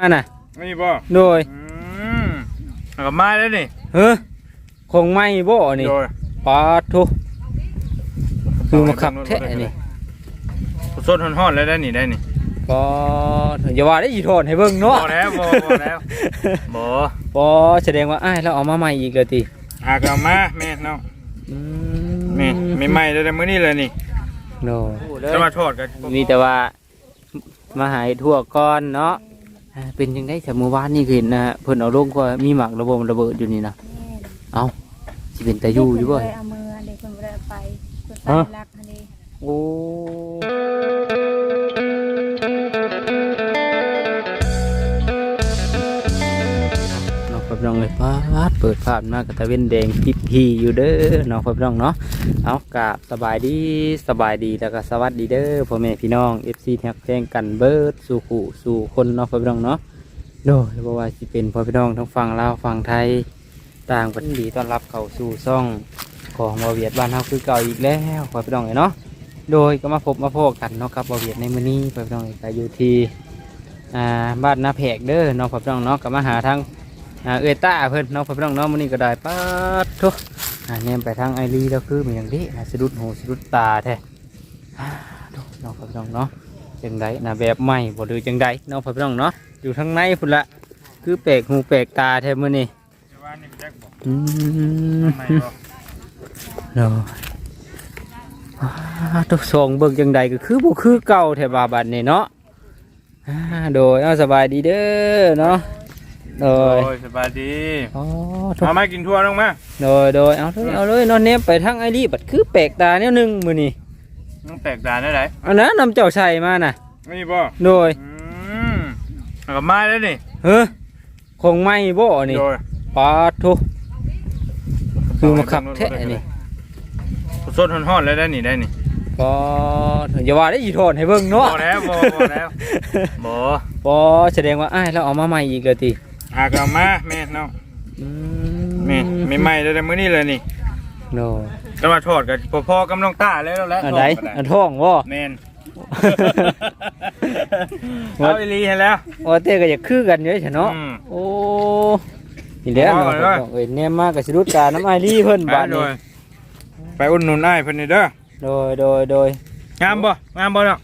อันน่ะไม่บ่โดยอืมเอากลับมาแล้วนี่เฮ้อคงไม่บ่นี่โดยปาทุคือมาขับแท้นี่สดฮ้อนๆแล้วได้นี่ได้นี่ปาทุอย่าว่าได้อีโทนให้เบิ่งเนาะบ่แล้วบ่บ่แล้วบ่ปอแสดงว่าอ้ายเราเอามาใหม่อีกเลยติหากลับมาแม่เนาะอืแม่ไม่ใหม่เลยแต่มื้อนี้เลยนี่โนจะมาทอดกันมีแต่ว่ามาหายทั่วก้อนเนาะอ่า เป็นยังได้จากเมื่อวานนี่คือเห็นนะฮะเพิ่นเอาลงก็มีหมักระบบระเบิดอยู่นี่นะเอาสิเป็นตาอยู่อยู่บ่เพิ่นบ่ได้เอามือเด็กคนบ่ได้เอาไปเพิ่นฮะไปรักอันนี้โอ้ อพี่น้องเลยป้าดเปิดภาพมากระตะเว้นแดงพิบพีอยู่เด้อน้องพ่อพี่น้องเนาะเอากราบสบายดีสบายดีแล้วก็สวัสดีเด้อพ่อแม่พี่น้อง FC แท็กแจ้งกันเบิร์ดสู่ขู่สู่คนนาะพ่อพี่น้องเนาะโดยบ่ว่าสิเป็นพ่อพี่น้องทั้งฝั่งลาวฝั่งไทยต่างประเทศดีต้อนรับเข้าสู่ซ่องของบาเวียดบ้านเฮาคือเก่าอีกแล้วพ่อพี่น้องเอ้ยเนาะโดยก็มาพบมาพบกันเนาะกับบาเวียดในมื้อนี้พ่อพี่น้องอยก็อยู่ที่บ้านนาแพกเด้อนาะพ่อพี่น้องเนาะก็มาหาทาง อ่าเอต้าเพิ่นนาะพ่อพี่น้องนาะมื้อนี้ก็ได้ปัดทุกอ่าแนมไปทางไอรีแล้วคือมันอย่างนี้นะสะดุดหูสะดุดตาแท้ดูเนาะพ่อพี่น้องเนาะจังไดนะแบบใหม่บ่ดูจังไดนาะพ่อพี่น้องเนาะอยู่ทางในพุ่นละคือแปลกหูแปลกตาแท้มื้อนี้จะว่านี่อืมเนาะอ่าทุกทรงเบิ่งจังใดก็คือบ่คือเก่าแถวบาบัดนี่เนาะโดยเอาสบายดีเด้อเนาะ โดยโอ้ยสบายดีอ๋อทุกมามากินทั่วลงมาโดยโดยเอาเลยเอาเลยเนอนเนมไปทางไอ้นี่บัดคือแปลกตาแนวหนึงมื้อนี้ต้องแตกด่านได้ไหนอันนั้นนำเจ้าชัยมาน่ะไม่บ่โดยอืมเอากลับมาแล้วนี่เฮ้อคงไม่บ่นี่โดยปาทุคือมาขับแท้นี่สดฮ้อนๆแล้วได้นี่ได้นี่ปออย่าว่าได้อีโทนให้เบิ่งเนาะบ่แล้วบ่บ่แล้วบ่ปอแสดงว่าอ้ายเราเอามาใหม่อีกเลยติ หากลับมาแม่เนาะอืแม่ไม่ใหม่เลยแต่มื้อนี้เลยนี่โนจะมาทอดกันพอๆกำลังตาแล้วแล้วอันไหนทดก็อันท้องบ่ แม่น เอาอีหลีให้แล้ว โอ้เต้ก็อยากคือกันอยู่ใช่เนาะอืมโอ้นี่แหละเอาเนาะเลย เอ้ยแนมมากกับสิรุดตาน้ำไอายลี่เพิ่นไปบาดโดนี้ยไปอุ่นนุนอ้ายเพิ่นนี่เด้อ โดยโดยโดยงามบ่ งามบ่เนาะ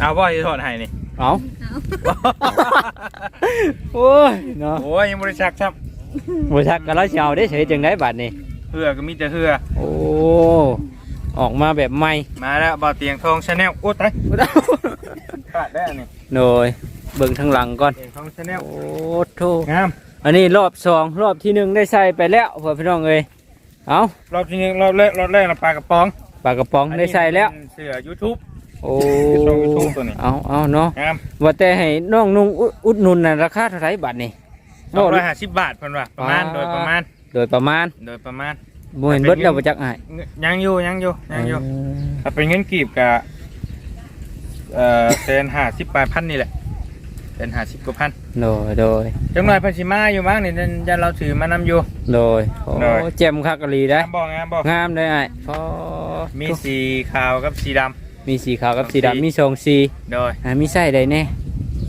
น้เอาบ่สิทอดให้นี่ เอาโอ้ยเนาะโอ้ยยังบ่ได้ชักครับบ่ชักกันแล้วสิเอาได้เฉยจังไดบาดนี้เหือก็มีแต่เหือโอ้ออกมาแบบใหม่มาแล้วบ่าวเตียงทองชาแนลโอ้ตายขาดได้อันนี่โดยเบิ่งทางหลังก่อนเตียงทองชาแนลโอ้โธงามอันนี้รอบสองรอบที่หนึ่งได้ใส่ไปแล้วเพื่อนพี่น้องเอ้ยเอารอบที่หนึงรอบแรกรอบแรกน่ะปลากระป๋องปลากระป๋องได้ใส่แล้วอันนี้เป็นเสือ YouTube โอ้ช่อง YouTube ตัวนี้ เอาเอาเนาะงามว่าแต่ให้น้องนุ่งอุอุดหนุนน่ะราคาเท่าไหร่บาทนี่250บาทเพิ่นว่าประมาณว้าโดยประมาณโดยประมาณโดยประมาณ บ่เห็นเบิดแล้วบ่จักอ้ายยังอยู่ยังอยู่ยังอยู่ถ้าเป็นเงินกีบกับเอ่อเซนห้าสิบปลายพันนี่แหละเซนห้าสิบกว่าพันโดยโดยจังหน่อยเพันชิมาอยู่บ้างนี่ยันเราถือมานำอยู่ โดยโอ้โดย แจ่มคักกะลีได้ งามบอกงามบอกงามได้อ้ายพอมีสีขาวกับสีด มีสีขาวกับสีสีดำมีสองสีำโดยอ่ามีไส้ใดแน่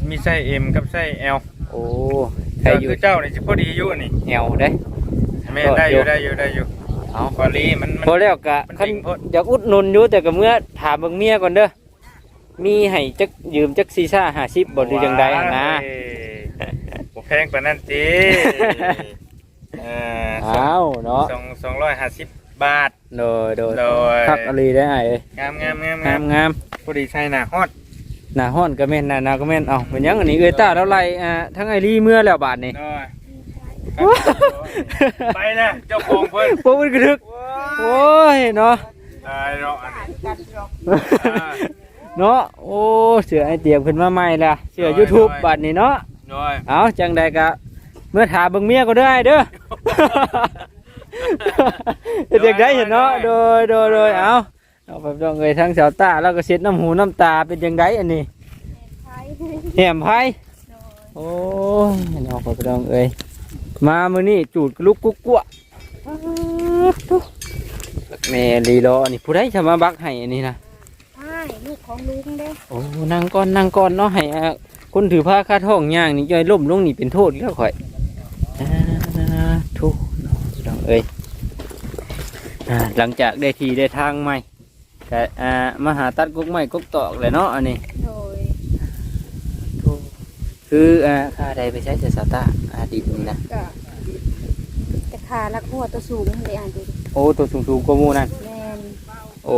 มีไส้เอ็มกับไส้เอลโอ้ใครอยู่คือเจ้านี่จะพอดีอยู่นี่แอวได้แม่ได้อยู่ได้อยู่ได้อยู่เอาพอลีมันมันพอแล้วกะมันคันดิ่งโพดอยากอุดหนุนอยู่แต่ก็เมื่อถามเบิ่งเมียก่อนเด้อมีให้จักยืมจักซีซ่าห้าสิบบ่หรือจังใดอะนะว้ายบ่แพงกว่านั้นจีเออสองอ้าวเนาะสองสองร้อยห้าสิบ บาท โดยโดยโดยคักอะไรได้ไอ้เอ้ยงามงามงามงามงามพอดีใช่น่ะฮอดหน้าฮ้อนก็แม่นหน้าหนาวก็แม่นเอ้าเป็นหยังอันนี้เอ้ยตาแล้วไล่อ่าทั้งไอ้ลี่เมื่อแล้วบาดนี่น้อยไปนะเจ้าของเพิ่นโอ้มันกระทึกโอ้ยเนาะ ตายเนาะอันนี้เนาะโอ้เสือไอเตรียมขึ้นมาใหม่ละเสือ YouTube บาดนี้เนาะน้อยเอาจังใดกะเมื่อถามเบิ่งเมียก็ได้เด้อ เด็กได้เห็นเนาะโดยโดยโดยเอาเอาไปดองเลยทั้งสาวตาแล้วก็เช็ดน้ำหูน้ำตาเป็นจังไดอันนี้ำไผแหมไผโดยโอ้ยน้องไปดองเอ้ยมามื้อนี้จูดกระลุกกุ๊กกัวแม่ลีรออันนี้ผู้ใดจะมาบักให้อันนี้นะใช่ลูกของลุงเด้โอ้นั่งก่อนนั่งก่อนเนาะให้อ่าคนถือผ้าคาดท้องย่างนี่ย่อยล่มลงนี่เป็นโทษแล้วข่อยอ่าทุกน้องเอ้ย อ่าหลังจากได้ทีได้ทางใหม่ก็อ่ามาหาตัดกกไม้กกตอกเลยเนาะอันนี้ โดยคืออ่าค่าใดไปใช้เจสาตาอาดิบนี่นะก็แต่ขาลักหัวตัวสูงเลยอ่านดูโอ้ตัวสูงสูงๆกว่าหมูนั่นแม่นโอ้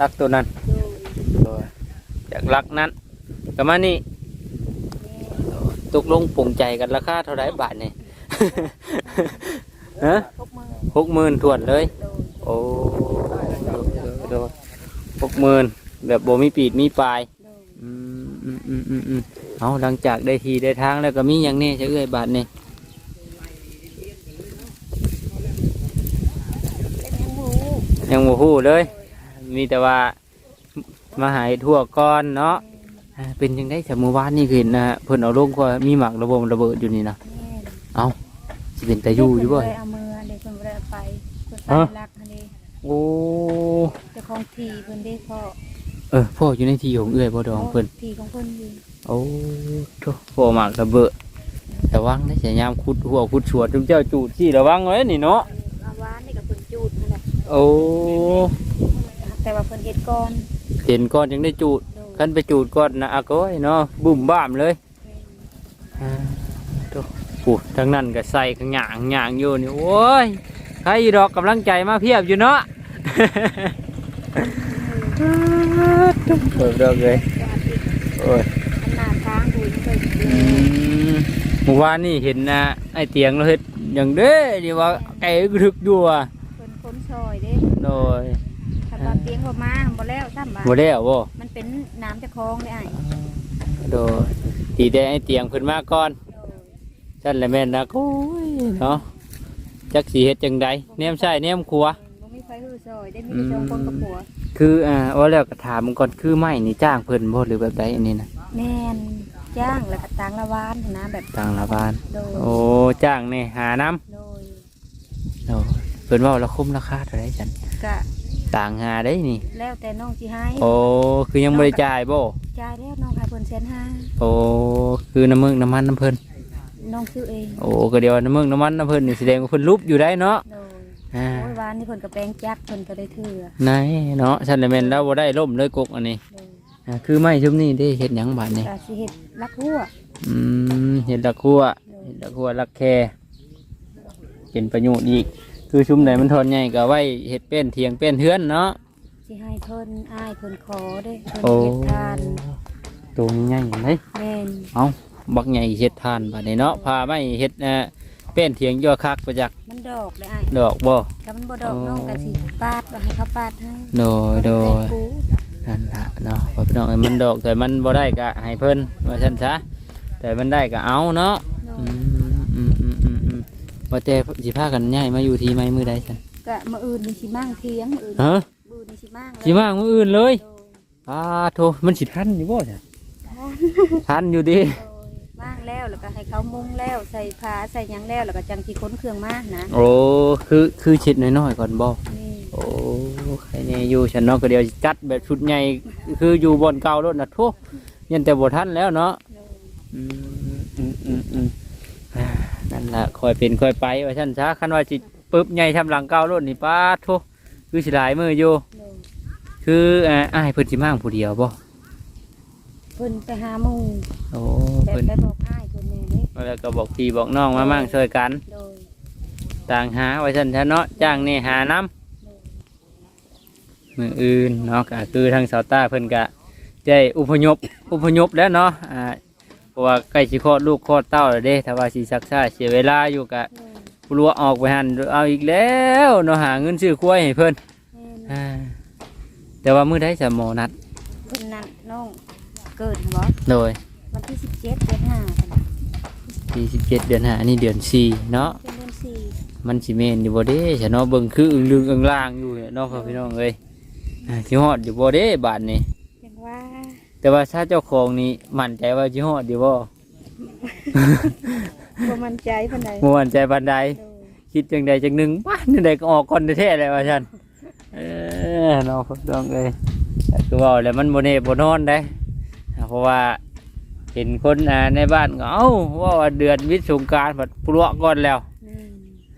รักตัวนั้นโดยจากรักนั้นก็มานี่แม่นตกลงปลงใจกันราคาเท่าไหรบาทนี่ ฮะพกมือ หกหมื่นถวนเลยโดยโอ้โดดหกหมื่นแบบโบมีปีดมีปลายโดยอืมอืมอืมอืมอืมเอาหลังจากได้ทีได้ทางแล้วก็มีอย่างนี้จะเอื้อยบาทนี่เป็นยังหมูยังโมหูเลย มีแต่ว่ามาหายทั่วก้อนเนาะอ่าเป็นยังได้แต่เมื่อวานนี่คือเห็นนะฮะเพิ่นเอาลงว่ามีหมักระบบระเบิดอยู่นี่นะแม่นเอาสิเป็นตาอยู่อยู่บ่เพิ่นบ่ได้เอามือ เพิ่นฮะไปรักอันนี้โอ้ เจ้าของทีเพิ่นได้พ่อเออพ่ออยู่ในที่ของเอื้อยบ่ดองเพิ่นทีของเพิ่นอยู่โอ้โถพ่อหมักระเบิดระวังนะเสียยามคุดหัวคุดชวดจุมเจ้าจูดที่ระวังไว้นี่เนาะเอาวานนี่กับเพิ่นจูดนั่นแหละโอ้แต่ว่าเพิ่นเฮ็ดก่อนเห็นก้อนยังได้จูดโดยคันไปจูดก้อนนะอาก้อยเนาะบุ่มบ้ามเลยแม่นอ่าโถ่ปูทั้งนั้นก็ใส่ข้างหย่างหย่างอยู่นี่โอ้ย ใครอยู่ดอกกำลังใจมาเพียบอยู่เนาะเปิดดอกเลยโอ้ยขนาดทางดูยังเคยอืมเมื่อวานนี่เห็นนะไอเตียงเราเห็ดอย่างเด้ดีว่าไก่กระดึกอยู่อะเพิ่นค้นซอยเด้โดยถ้าว่าเตียงบ่มาบ่แล้วซ้ำบาบ่ได้วบ่มันเป็นน้ำจากคลองได้อ้ายโดยตีได้ไอเตียงขึ้นมาก่อนโดยฉันละแม่นนะโอ้ยเนาะ จักสีเฮ็ดจังใดแนมใช่แนมครัว บ่มีไฟฮือซอยได้มีแต่สองคนกับผัวคืออ่าว่าแล้วก็ถามมึงก่อนคือไม่นี่จ้างเพิ่นบ่หรือแบบใดอันนี้นะแม่นจ้างแล้วก็ตังละวานนะแบบต่างละบ้าน โดยโอ้จ้างนี่หาน้โดยำโอ้เพิ่นเว่าละคุ้มราคาเท่าไหรจันก็ต่างหาได้นี่ แล้วแต่น้องสิให้โอ้คือยังบ่ได้จ่ายบ่จ่ายแล้วน้องให้เพิ่นแสนห้าโอ้คือน้ำมึงน้ำมันน้ำเพิ่น น้องซื้อเองโอ้ก็เดียวน้ำมึงน้ำมันน้ำเพิ่นนี่แสดงว่าเพิ่นรูปอยู่ได้เนาะโดยอ่าโอ้ยวานนี่เพิ่นก็แปลงจักเพิ่นก็ได้เถื่อไหนเนาะฉันละแม่นแล้วบ่ได้ล่มเลยกกอันนี้โดยอ่าคือไม่ชุบนี่ได้เฮ็ดหยังบาดนี่ก็สิเฮ็ดลักหัวอืมเฮ็ดละครัวเฮ็ดละครัวละแคเป็นประโยชน์อีก คือชุมไหนมันทนใหญ่ก็ไว้เฮ็ดเป็นเถียงเป็นเฮือนเนาะสิให้เพิ่นอ้ายเพิ่นขอเด้เพิ่นโอ้เฮ็ดทานตัวใหญ่เลยแม่นเอา บักใหญ่เฮ็ดทานบาดนี้เนาะพาไม่เฮ็ดเอ่อเป็นเถียงย่อคักประจักษ์มันดอกเลยอ้ายดอกบ่ถ้ามันบ่ดอกโอ้น้องก็สิปาดว่าให้เขาปาดให้โดยโดยปูนั่นล่ะเนาะพ่อพี่น้องเอ้ยมันดอกแต่มันบ่ได้ก็ให้เพิ่นว่าซั่นซะแต่มันได้ก็เอาเนาะโดอืยมอืมอืมอืมอืมว่าแต่สิพากันย้ายมาอยู่ที่ไม้มือใดซั่นก็มื้ออื่นนี่สิมั่งเทียงมื้ออื่นฮะมื้อนี้สิมั่งสิมามื้ออื่นเลยโดยอ้าโธมันสิทันอยู่บ่จ้ะทานทันอยู่ดิโดยมั่ง แล้วแล้วก็ให้เขามุงแล้วใส่ผ้าใส่หยังแล้วแล้วก็จังสิขนเครื่องมานะโอ้คือคือเช็ดน้อยๆก่อนบ่นี่โอ้ใครเนี่ยอยู่ฉันเนาะก็เดียวสิจัดแบบชุดใหญ่คืออยู่บนเก่ารถนะทุกยันแต่บ่ทันแล้วเนาะโดยอืมอืมอืมอืมอ่านั่นล่ะคอยเป็นคอยไปว่าฉันช้าคันว่าสิปึ๊บใหญ่ทำหลังเก่ารถนี่ป้าทุกคือสิหลายมืออยู่ โดยคืออ่าอ้ายเพิ่นสิมาผู้เดียวบ่เพิ่นไปหาหมู่โอ้แต่เพิ่น ไปบอกอ้ายเพิ่น แน่เด้แล้วก็บอกพี่บอกน้องมามั่งช่วยกัน โดยต่างหาว่าฉันช้าเนาะจ้างนี่หาน้ำมืออื่นเนาะก็คือทางสาวต้าเพิ่นก็ได้อุพยพอุพยพแล้วเนาะอ่าเพราะว่าใกล้สิคลอดลูกคลอดเต้าแล้วเด้ถ้าว่าสิซักซ่าเสียเวลาอยู่กะโดยปลัวออกไปหันเอาอีกแล้วเนาะหาเงินซื้อกล้วยให้เพิ่นแม่นอ่าแต่ว่ามื้อใดจะหมอนัดเพิ่นนั่นน้องเกิดบ่โดยวันที่17เดือน5 พุ่นน่ะที่17เดือน5อันนี้เดือน4เนาะเป็นเดือนสี่มันสิแม่นอยู่บ่เด้ฉันเนาะเบิ่งคืออึ้งลึงอึ้งล่างอยู่เนี่ยเนาะพ่อพี่น้องเอ้ยอ่าสิฮอดอยู่บ่เด้บาดนี้จังว่าแต่ว่าถ้าเจ้าของนี่มั่นใจว่าสิฮอดอยู่บ่ บ่มั่นใจปานใดบ่มั่นใจปานใด โดยคิดจังใดจังหนึ่งบ้านนี่ใดก็ออกก่อนแท้ๆเลยว่าฉันเออน้องพี่น้องเลยแต่คือว่าแล้วมันโมเน่โบนอนได้อ่าเพราะว่า เห็นคนอ่าในบ้านก็เอ้าว่าเดือนวิทย์สงกรารผัดปลวกก่อนแล้วอืม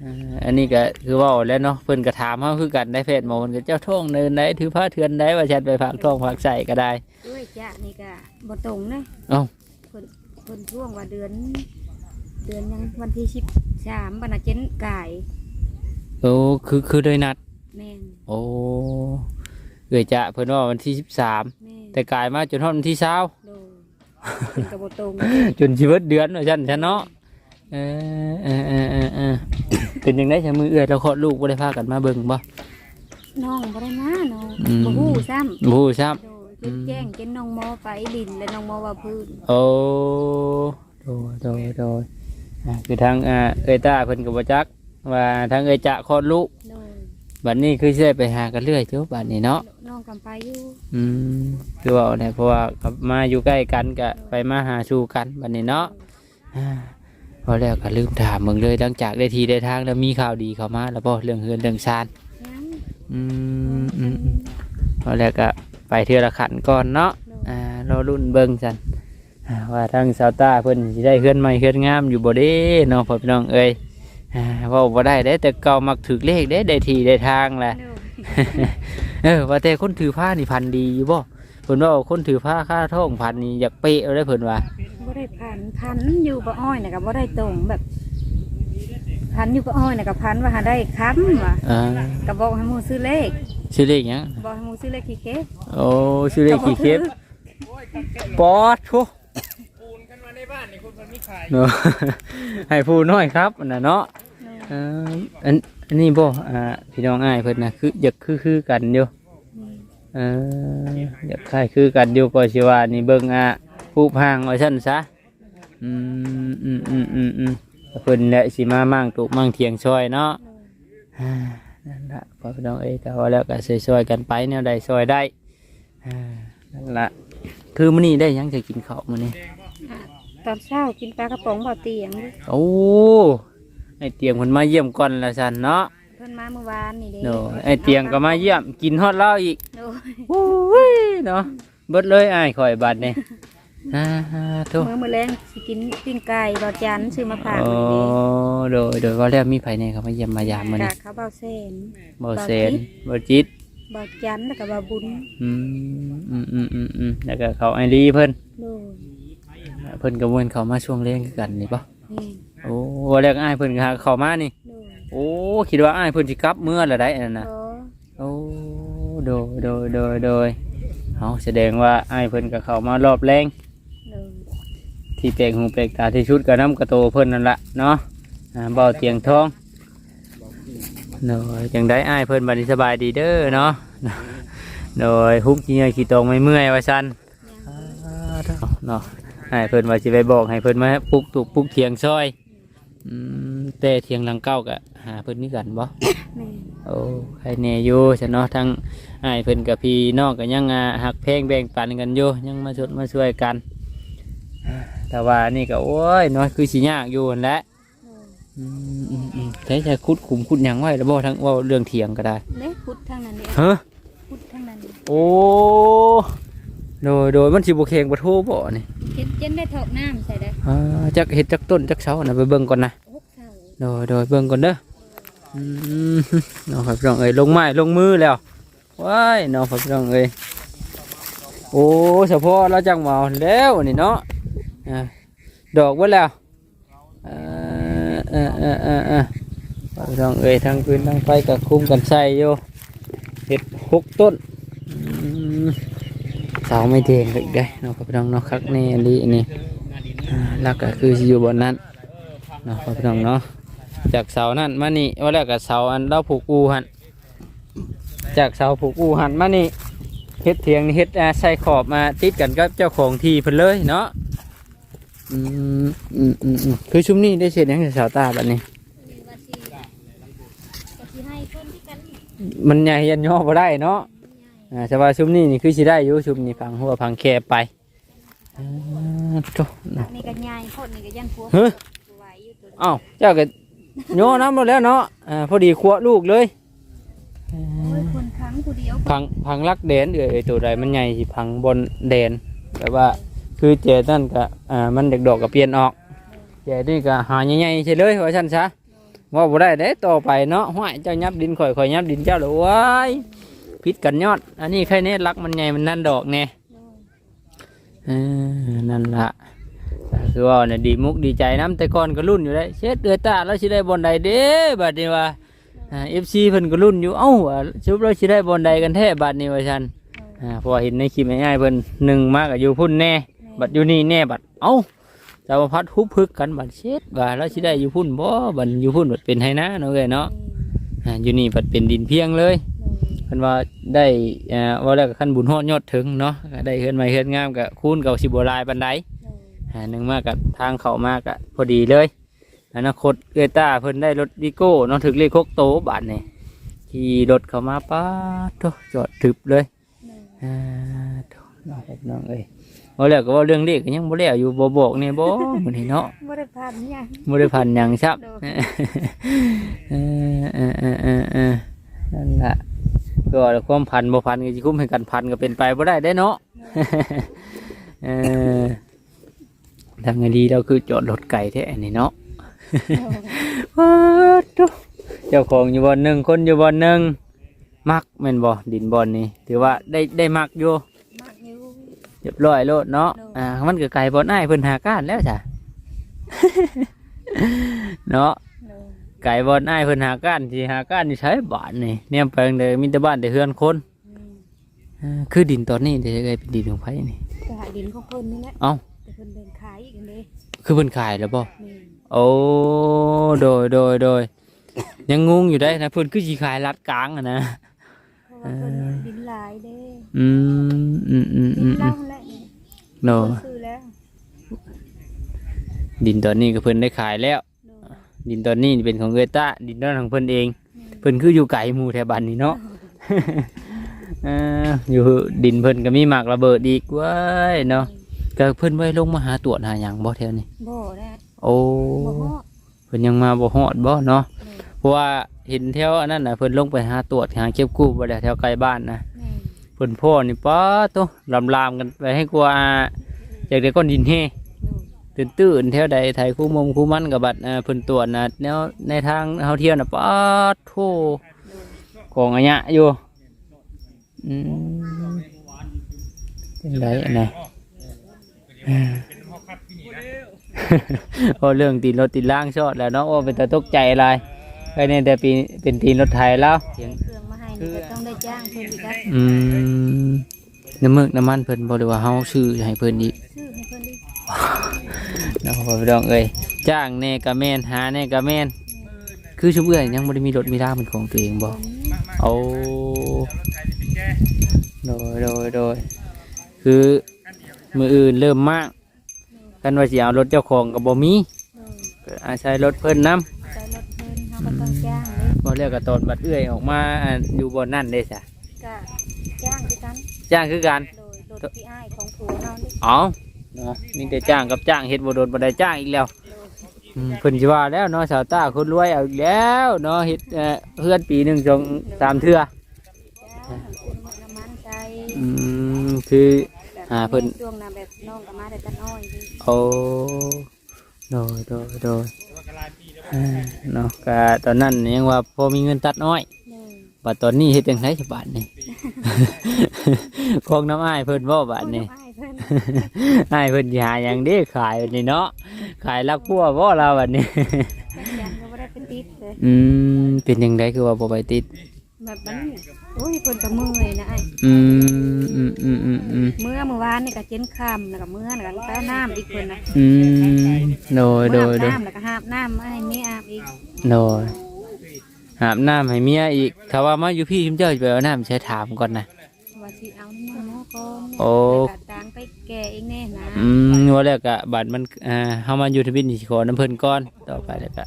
อ่าอันนี้ก็คือเว่าแล้วเนาะเพิ่นก็ถามเฮาคือกันได้เพศหมอเพิ่นก็เจ้าท่องเนินได้ถือผ้าเทือนได้ว่าฉันไปฝากท่องฝากใส่ก็ได้ ด้วยจ้ะนี่ก็บ่ตรงเด้เอ้า เพิ่นเพิ่นช่วงว่าเดือน เดือนยังวันที่13บรรณาเจนกายโอ้คือคือโดยนัด แม่นโอ้เอ้ยจะเพิ่นว่าวันที่สิบสามแม่นแต่กลายมาจนฮอดวันที่ เช้าโดยเพิ่นก็บ่ตรงจนชีวิตเดือนว่าฉันฉันเนาะเออเออเออเออเออเป็นยังไงชะมือเอื้อยเราคลอดลูกบ่ได้พากันมาเบิ่งบ่ น้องบ่ได้มาน้องอืม บ่ฮู้ซ้ำบ่ฮู้ครับ โดยเพิ่นแจ้งเจนน้องมอไปลินและน้องมอว่าพื้นโอ้โดยโดยโดยอ่าคือทางอ่าเอ้ยตาเพิ่นก็บ่จักว่าทางเอ้ยจะคลอดลูกโดย บัดนี้คือสิได้ไปหากันเรื่อยเจ้าบัดนี้เนาะน้องกำไปอยู่อืมคือว่าเนี่ยเพราะว่ากับมาอยู่ใกล้กันก็ไปมาหาสู่กันบัดนี้เนาะอ่าพอแล้วก็ลืมถามมึงเลยหลังจากได้ทีได้ทางแล้วมีข่าวดีเข้ามา แล้วบ่เรื่องเฮือนเรื่องชานยังอืมอืมอืมพอแล้วก็ไปเทื่อละขันก่อนเนาะอ่ารอรุ่นเบิ่งจันอ่าว่าทางสาวตาเพิ่นสิได้เฮือนใหม่เฮือนงามอยู่บ่เด้เนาะพ่อพี่น้องเอ้ยอ่า เว้าบ่ได้เด้แต่เก่ามักถึกเลขเด้ได้ทีได้ทางแหละโดยเออว่าแต่คนถือผ้านี่พันดีอยู่บ่เพิ่นว่าคนถือผ้าค่าท่องพันนี่อยากเป๊ะเอาได้เพิ่นว่าบ่ได้พันพันอยู่บ่อ้อยน่ะก็บ่ได้ตรงแบบพันอยู่บ่อ้อยน่ะก็พันว่าหาได้ค้ำว่ะอ่าก็บอกให้หมู่ซื้อเลขชื่อเลขหยังบอกให้หมู่ซื้อเลขขี้เค้กโอ้ชื่อเลขกี่เคปปอดโถปูนกันมา ในบ้านนี่คนเพิ่นมีขายเนาะให้ผู้น้อยครับอันน่ะเนาะเอออันอันนี้บ่อ่าพี่น้องอ้ายเพิ่นน่ะคืออยากคือคือกันอยู่เอออยากคล้ายคือกันอยู่ก็สิว่านี่เบิ่งอะผู้พางว่าซั่นซะอืมอืมอืมอืมอืมเพิ่นแหละสิมามั่งตุมั่งเถียงช่วยเนาะอ่านั่นละพอพี่น้องเอ้ยก็ว่าแล้วก็ช่วยๆกันไปแนวใดช่วยได้อ่านั่นละคือมื้อนี้ได้หยังจะกินข้าวมื้อนี้ต อนเช้ากินปลากระป๋องบ่เตียงเด้อโอ้ไอเตียงเพิ่นมาเยี่ยมก่อนละสันเนาะเพิ่นมาเมื่อวานนี่เด้โนไอเตียงก็มาเยี่ยมกินฮอดเหล้าอีกโดยโอ้ยเนาะเบิดเลยอ้ายข่อยบัดนี่อ่าโทุมื้อมื้อแลงสิกินปิ้งไก่บ่จันซื้อมาฝากโอ้นี่เด้โดยโดยว่าแล้วมีไผเนี่ยเขามาเยี่ยมมายามมื้อนี้กะเขาเบาเส้นบ่เซนบ่จิตบ่จันแล้วก็บ่บุญอืมอืมอืมอืมอืมแล้วก็เขาไอรีเพิ่นโดย เพิ่นก็วนเขามาช่วงเลี้ยงคือกันนี่ปะนี่โอ้ว่าแรกอ้ายเพิ่นก็หาเข้ามานี่โดยโอ้คิดว่าอ้ายเพิ่นสิกลับเมื่อละได้อันนั้นน่ะโอ้โอ้โดยโดยโดยโดยเอาแสดงว่าอ้ายเพิ่นก็เข้ามารอบแรงโดยที่แปลกหูแปลกตาที่ชุดก็น้ำกระโตเพิ่นนั่นละเนาะอ่าเบาเตียงทองโดยจังได้อ้ายเพิ่นบัดนี้สบายดีเด้อเนาะโดยฮุบขี้เหงื่อขี้ตรงไม่เมื่อยว่าซั่นอ่าเนาะ อ้ายเพิ่นว่าสิไปบอกให้เพิ่นมาปลุกตุกปลุกเถียงซอยอืมแต่เถียงหลังเก้าก็หาเพิ่นนี่กันบ่ แม่โอ้ใครแน่อยู่ฉันเนาะทั้งอ้ายเพิ่นกับพี่น้องก็ยังอ่าหักเพลงแบ่งปันกันอยู่ยังมาชดมาช่วยกัน แต่ว่านี่ก็โอ้ยเน้อยคือสิยากอยู่นั่นแหละโดยอืมอืมอืมใช้ใช้คุดขุมคุดหยังไว้แล้วบ่ทั้งเว่าเรื่องเถียงก็ได้เล็กพุดทางนั้นเด้เฮ้อพุดทางนั้นเด้โอ้ โดยโดยมันสิบ่แข็งบ่โทบ่นี่เจ็ดเจ็ดได้ถอกน้ำใส่ได้อ่าจักเฮ็ดจักต้นจักเสาน่ะไปเบิ่งก่อนนะหกเท่าโดยโดยเบิ่งก่อนเด้ออืมน้องครับพี่น้องเอ้ยลงไม้ลงมือแล้วว้ายน้องครับพี่น้องเอ้ยโอ้เฉพาะเราจังเมาแล้วนี่เนาะอ่าดอกเบิดแล้วเอ่อเออเออเออเออพี่น้องเอ้ยทั้งพื้นทั้งไฟก็คุมกันใส่อยู่เห็ดหกต้นอืมเสาไม่เทงเลยได้น้องครับพี่น้องเนาะคักแนี่อันนี้นี่ล้วก็คืออยู่บนนั้นเนาะพ่อพี่น้องเนาะจากเสานั่นมานี่ว่าแล้วกับเสาอันเราผูกอูหันจากเสาผูกอูหันมานี่เฮ็ดเถียงนี่เฮ็ดอ่าใส่ขอบมาติดกันกับเจ้าของที่เพิ่นเลยเนาะอืมอืมอืมอืมคือชุมนี้ได้เสร็จยังเสาตาแบบนี้มันใหญ่ยันย่อบ่ได้เนาะ อ่าแต่ว่าชุมนี้นี่คือสิได้อยู่ชุมนี้พังหัวพังแคบไปอ่าโถ่เนาะนี่ก็ใหญ่คนนี่ก็ยันพัวเฮ้ยไหวอยู่ตัวนี้อ้าวเจ้าก็ย่อน้ำหมดแล้วเนาะอ่าพอดีขวลูกเลยโอ้ยคนครั้งผู้เดียวพังพังลักแดนเอ้ยตัวใดมันใหญ่สิพังบนแดนแบบว่าคือเจนั่นก็อ่ามันเด็กดอกก็เปลี่ยนออกเจนี่ก็หาใหญ่ๆใช่เลยว่าซั่นซะว่าบ่ได้เด้ต่อไปเนาะห้วยเจ้ายับดินข่อยข่อยยับดินเจ้าเลยว้าย ผิดกันยอด อันนี้ใครเน็รักมันใหญ่มันนั่นดอกแน่เออนั่นละคือว่าเนี่ยดีมุกดีใจน้ำแต่ก่อนก็รุ่นอยู่เลยเช็ดเดือดตาแล้วสิได้บอลใดเด้บัดนี้ว่าเอฟซีเพิ่นก็รุ่นอยู่เอ้าชุบเราสิได้บอลใดกันแท้บัดนี้ว่าฉันอ่าเพอเห็นในคลิปง่ายๆเพิ่นหนึ่งมากกับอยู่พุ่นแน่บัดอยู่นี่แน่บัดเอ้าจะมาพัดฮุบพึกกันบัดเช็ดว่าแล้วสิได้อยู่พุ่นบ่บัดอยู่พุ่นบัดเป็นไห้นะเนาะเอ้ยเนาะ อ่าอยู่นี่บัดเป็นดินเพียงเลยเพิ่นว่าได้เอ่อว่าแล้วก็ขั้นบุญฮอดยอดถึงเนาะก็ได้เฮือนใหม่เฮือนงามก็คูณเก่าสิบ่หลายปานใดอ่าหนึงมากกับทางเข้ามากะพอดีเลย อนาคตเอยต้าเพิ่นได้รถดิโก้เนาะถึกเลขคกโตบาทนี่ขี่รถเข้ามาป๊าดโตจอดทึบเลยอ่าโตน้องน้องเอ้ย ว่าแล้วก็เว่าเรื่องเลขก็ยังบ่แล้วอยู่บ่บอกนี่บ่มื้อนี้เนาะบ่ได้ผ่านหยังบ่ได้พันหยังครับโดเออเออเออเออเออนั่นแหละก็ความพันบ่พันก็สิคุ้มให้กันพันก็เป็นไปบ่ได้ได้เนาะเออทำไงดีเราคือจอดรถไก่แท้นี่เนาะว้าวตุ๊เจ้าของอยู่บอนหนึ่งคนอยู่บอนหนึ่งมักแม่นบ่ดินบอนนี่ถือว่าได้ได้มักอยู่มักอยู่ เรียบร้อยโลดเนาะโดดอ่ามันก็ไก่บอนอ้ายเพิ่นหาก้านแล้วจ้ะเนาะโดยไก่บอลอ้ายเพิ่นหาก้านสิหาก้านนี่ใช้บ้านนี่เนี่ยแปลงเลยมีแต่บ้านแต่เฮือนคนอืมเออคือดินตอนนี้จะได้เป็นดินของไผนี่ก็หาดินของเพิ่นนี่แหละเอ้าแต่เพิ่นเดินขายอีกอันเด้คือเพิ่นขายแล้วบ่นี่โอ้โดยโดยโดยยังงงอยู่ได้นะเพิ่นคือสิขายรัดกลางอะนะ เพราะว่าเพิ่นดินหลายเด้อืมอืมอืมดิอืนมเล่าแหละนี่โดเพิ่ยนซื้อแล้วดินตอนนี้ก็เพิ่นได้ขายแล้ว โดยดินตอนนี้เป็นของเอต้าดินตอนของเพิ่นเอง เพิ่นคืออยู่ไกลหมู่แถวบ้านนี่เนาะ เอออยู่ดินเพิ่นก็มีหมากระเบิดอีกเว้ยเนาะก็เพิ่นไว้ลงมาหาตรวจหาหยังบ่แถวนี้ บ่ได้โอ้ บ่ฮอดเพิ่นยังมาบ่ฮอดบ่เนาะโดยเพราะว่า เห็นแถวอันนั้นน่ะเพิ่นลงไปหาตรวจหาเก็บกู้บ่ได้แถวไกลบ้านนะแม่นเพิ่นพ่อนี่ป๊าโตลำๆกันไปให้กลัวอยากได้ก้อนดินเฮโดยตื่นๆแถวใดไทยคู่มงคู่มันกับบัดเอ่อเพิ่นตรวจน่ะแนวในทางเฮาเที่ยวน่ะป๊าดโธของอันยะอยู่อืมจังไดอันน่ะโอ้เรื่องตีนรถตีนล่างชอดแล้วเนาะโอ้เป็นตาตกใจอะไร ไอ้เนี่ยแต่ปีเป็นตีนรถไทยแล้ว เครื่องมาให้นี่ก็ต้องได้จ้างเพิ่นอีกครับอืมน้ำมึกน้ำมันเพิ่นบ่ได้ว่าเฮาซื้อให้เพิ่นอีกซื้อให้เพิ่นอีกเนาะพ่อพี่น้องเอ้ยจ้างแน่ก็แม่นหาแน่ก็แม่นคือชุบเอื้อยยังบ่ได้มีรถมีราเป็นของตัวเองบ่ผมเอาโดยโดยโดยคือมืออื่นเริ่มมากกันว่าสิเอารถเจ้าของก็บ่มีโดยก็อาศัยรถเพิ่นนํใช้รถ เพิ่นเฮาก็ต้องจ้างเลยบ่แล้วก็ตอนบัดเอื้อยออกมาอ่าอยู่บ่นั่นเด้จ้ะก็จ้างคือกันจ้างคือกันโดยรถพี่อ้ายของผัวเฮานี่เอาเนาะมีแต่จ้างกับจ้างเฮ็ดบ่โดนบ่ได้จ้างอีกแล้วโดยอืมเพิ่นสิว่าแล้วเนาะสาวตาคนรวยเอาอีกแล้วเนาะเฮ็ดเอ่อเฮือนปีหนึงสองสามเทื่อจ้างคุณหมดน้ำมันใจอืมคือ แบบอ่าเพิ่น ช่วงนั้นแบบน้องก็มาแต่ตัดอ้อยนี่โอ้โดยโดยโดยอ่า เนาะก็ตอนนั้นยังว่าพอมีเงินตัดน้อยหนึ่งบัดตอนนี้เฮ็ดจังไดฉบาดนี่ของน้ำอ้ายเพิ่นบ่บาดนี่อ้ายเพิ่นอ้ายเพิ่นสิหาหยังเด้ขายบัดนี้เนาะขายลักพัวบ่เราบัดนี้เป็นยันก็บ่ได้เป็นติดเลยอืมเป็นจังไดคือว่าบ่ไปติดแบบมันโอ้ยเพิ่นก็เมื่อยนะไอ้ายอืมอืมอืมอืมอืมเมื่อเมื่อวานนี่ก็เจ็นค่ำแล้วก็เมื่อแล้วก็ไปเอาน้ำอีกเพิ่นนะอืมโดยโดยโดเมื่อยอาบน้ำแล้วก็หาบน้ำมาให้เมียอาบอีกโดยอาบน้ำให้เมียอีกถ้าว่ามาอยู่พี่ชิมเจ้าจะไปเอาน้ำใช้ถามก่อนนะ ว่าสิเอาน้ำหม้อก่อนโอ้ แล้วก็ตางไปแก่เองแน่นะอืมว่าแล้วก็บัตรมันอ่าเฮามาอยู่ทวินสิขอน้ำเพิ่นก่อนต่อไปแล้วก็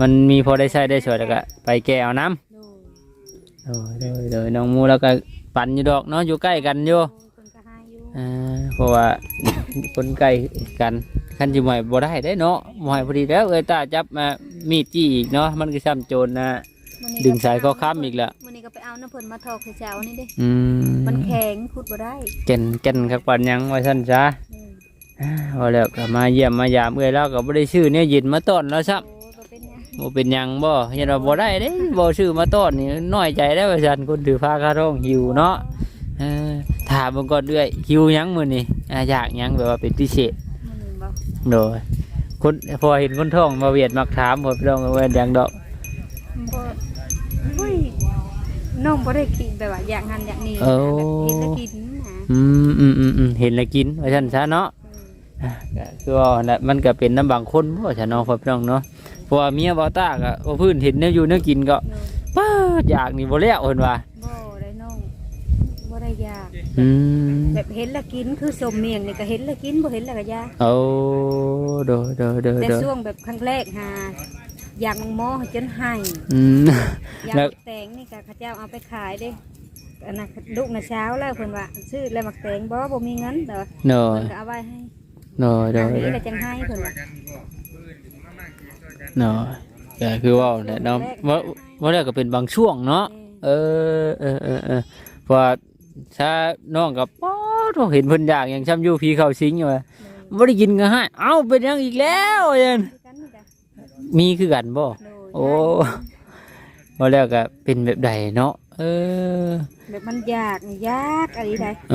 มันมีพอได้ใช้ได้สวยแล้วก็ไปแก้เอาน้โดยำ โดยโดยโดยน้องหมูแล้วก็ปั่นอยู่ดอกเนาะอยู่ใกล้กันอยู่เพิ่นก็ให้อยู่อ่าเพราะว่า คนใกล้กันคันอยู่ใหม่บ่ได้ได้เนาะบ่ให้พอดีแล้วเอ้ยตาจับมามีดจี้อีกเนาะมันก็ซ้ำโจรนะ มื้อนี้ดึงสายข้อค้ำอีกแล้วมื้อนี้ก็ไปเอาน้ำเพิ่นมาทอกให้เจ้านี่เด้อืมมันแข็งขุดบ่ได้เก่นเก่นครับปันยังไว้สั้นจ้า อืม อ่าพอแล้วก็มาเยี่ยมมายามเอ้ยแล้วก็บ่ได้ชื่อเนี่ยยินมาต้อนแล้วซับโอ้ บ่เป็นหยังบ่เป็นหยังบ่เห็นว่าบ่ได้เด้บ่ชื่อมาต้อนนี่น้อยใจแล้วว่าซั่นคนถือผ้าคาร่องหิวเนาะเออถามเบิ่งก่อนเรื่อยหิวหยังมื้อนี้อ่าอยากหยังแบบว่าเป็นพิเศษมื้อนี้บ่โดยคนพอเห็นคนท้องมาเวียดมักถามผมลองว่าอย่างดอกบ่เฮ้ยน้องบ่ได้กินแบบว่าอย่างนั้นอย่างนี้โอ้แบบเห็นแล้วกินนะอืมอืมอืมอืมเห็นแล้วกินว่าฉันซะเนาะอะก็คือว่าน่ะมันก็เป็นน้ำบางคนบ่ฉันเนาะพ่อพี่น้องเนาะ เพราะว่าเมียบ่ตาก็ว่าพื้นเห็นแนวอยู่แนวกินก็เออป้าดอยากนี่บ่แล้วเพิ่นว่าบ่ได้น้องบ่ได้ยากอืมแบบเห็นแล้วกินคือสมเมียงนี่ก็เห็นแล้วกินบ่เห็นแล้วก็ยากเอาโดยโดยโดยแต่โดยช่วงแบบครั้งแรกหาอย่างหมอจนให้อืมอย่างแล้วแตงนี่ก็เขาเจ้าเอาไปขายเด้อันนั้นลูกน่ะเช้าแล้วเพิ่นว่าซื้อแล้วมักแตงบ่บ่มีเงินเด้อโดยเพิ่นก็เอาไว้ให้โดยโดอันยนี้ก็จังให้เพิ่นว่า โดยก็คือว่าแหละเนาะว่าว่าแล้วก็เป็นบางช่วงเนาะเออเออเออเออเพราะว่าถ้าน้องกับป๊อดเห็นเพิ่นอยากอย่างช้ำอยูพีเข้าสิงอยู่ว่าบ่ได้กินก็ให้เอ้าเป็นหยังอีกแล้วยันกันนี่จ้ะมีคือกันบ่โดยโอ้ว่าแล้วก็เป็นแบบใดเนาะเออ แบบมันยากนี่ยากอะไรใดเอ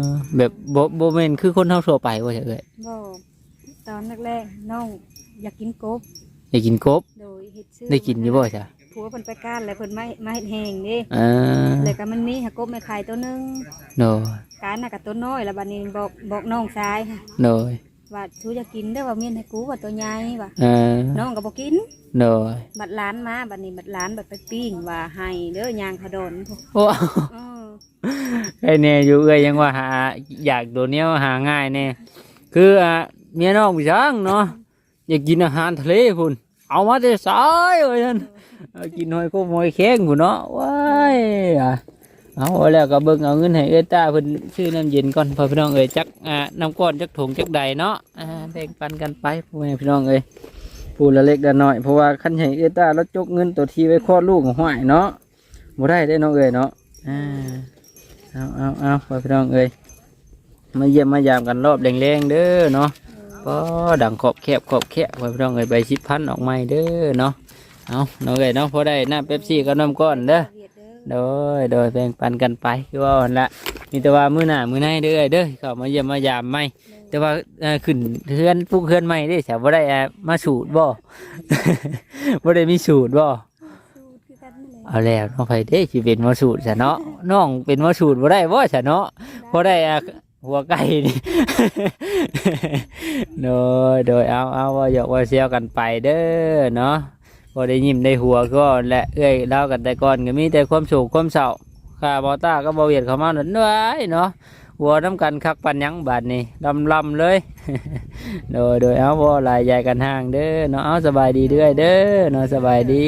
อ แบบบ่บ่แม่นคือคนเฮาทั่วไปว่าจะเอ้ยบ่ตอนแรกๆน้องอยากกินกบ ได้กินกบ โดยเฮ็ดซื้อได้กินอยู่บ่จ้ะผัวเพิ่นไปก้านแล้วเพิ่นมามาเฮ็ดแหงเด้เออแล้วก็มันมีหากบแม่ไข่ตัวหนึงโดยการน่ะก็ตัวน้อยแล้วบัดนี้บอกบอกน้องชายค่ะโดยว่าชูจะกินเด้อว่าเมียนให้กูว่าตัวใหญ่ว่าเออน้องก็บ่กิน โดยบัดหล้านมาบัดนี้บัดหล้านบัดไปปิ้งว่าให้เด้อยางขดนพวกโอ้เออไอ้เนี่ยอยู่เอ้ยยังว่าหาอยากตัวเนี้ยหาง่ายเนี่ยคืออะเมียน้องพี่ช้างเนาะ อยากกินอาหารทะเลพุ่นเอามาแต่สายเลยท่านกินหอยโคมหอยแข้งพุ่นเนาะว้ายเอาอาแล้วก็เบิ่งเอาเงินให้เอ้ตาเพิ่นซื้อน้ำเย็นก่อนพอพี่น้องเอ้ยจักอ่าน้ำก้อนจักถุงจักใดเนาะอ่าแบ่งปันกันไปพ่อแม่พี่น้องเอ้ยพูดละเล็กละน้อยเพราะว่าคันให้เอ้ตาแล้วจกเงินตัวทีไว้คลอดลูกของห้อยเนาะบ่ได้ได้อน้องเอ้ยเนาะอ่าเอาเอาเอาไปพี่น้องเอ้ยมาเยี่ยมมายามกันรอบแรงๆเด้อเนาะ ก็ดังขอบแคบขอบแคบไปพี่น้องเอ้ยใบชิบพันออกใหม่เด้อเนาะเอาน้องเอ้ยเนาะพอได้น้ำเป๊ปซี่ก็น้ำก้อนเด้อเวียดเด้อโดยโดยแบ่งปันกันไปคือว่าหั่นละมีแต่ว่ามื้อหน้ามื้อในเด้อเด้อเข้ามาเยี่ยมมายามใหม่แต่ว่าเอ่อขึ้นเฮือนปลูกเฮือนใหม่เด้แต่บ่ได้อ่ามาสูตรบ่บ่ได้มีสูตรบ่สู้คือกันนั่นแหละเอาแล้วน้องไผเด้สิเป็นมาสูตรซะเนาะน้องเป็นมาสูตรบ่ได้บ่ซะเนาะพอได้อะ หัวไก่นี่ โดยโดยเอาเอาว่าหยอกว่าเซียวกันไปเด้อเนาะพอได้ยิ้มได้หัวก็และเอ้ยเล่ากันแต่ก่อนก็มีแต่ความสุขความเศร้าข้าบอต้าก็บอเวียดเขามาหนุนด้วยเนาะหัวน้ำกันคักปันยังบาดนี่ลำลำเลย โดยโดยเอาบ่หลายใหญ่กันห่างเด้อเนาะเอาสบายดีเด้อยเด้อเนาะสบายดี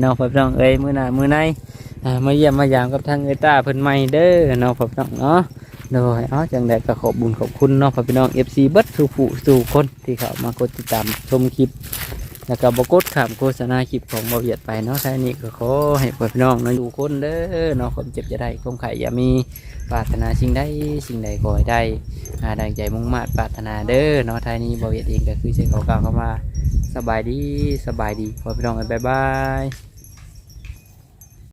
เนาะพ่อพี่น้องเอ้ยมือหน้ามือในมาเยี่ยมมายามกับทางเอต้าเพิ่นใหม่เด้อเนาะพ่อพี่น้องเนาะ โดยเอาจังใดก็ขอบบุญขอบคุณเนาะพ่อพี่น้อง FC เบิดสู่ผู้สู่คนที่เขามากดติดตามชมคลิป แล้วก็บกดขามโฆษณาคลิปของบาเวียดไปเนาะท้ายนี้ก็ขอให้พ่อพี่น้องเนาะอยู่คนเด้อเนาะความเจ็บจะได้ความไข่อย่ามีปรารถนาสิ่งใดสิ่งใดขอให้ได้อาดังใจมุ่งมา่ปรารถนาเด้อเนาะท้ายนี้บาเวียดเองก็คือใช้ขอกล่าวเข้ามาสบายดีสบายดีพ่อพี่น้องเอ้ยบ๊ายบาย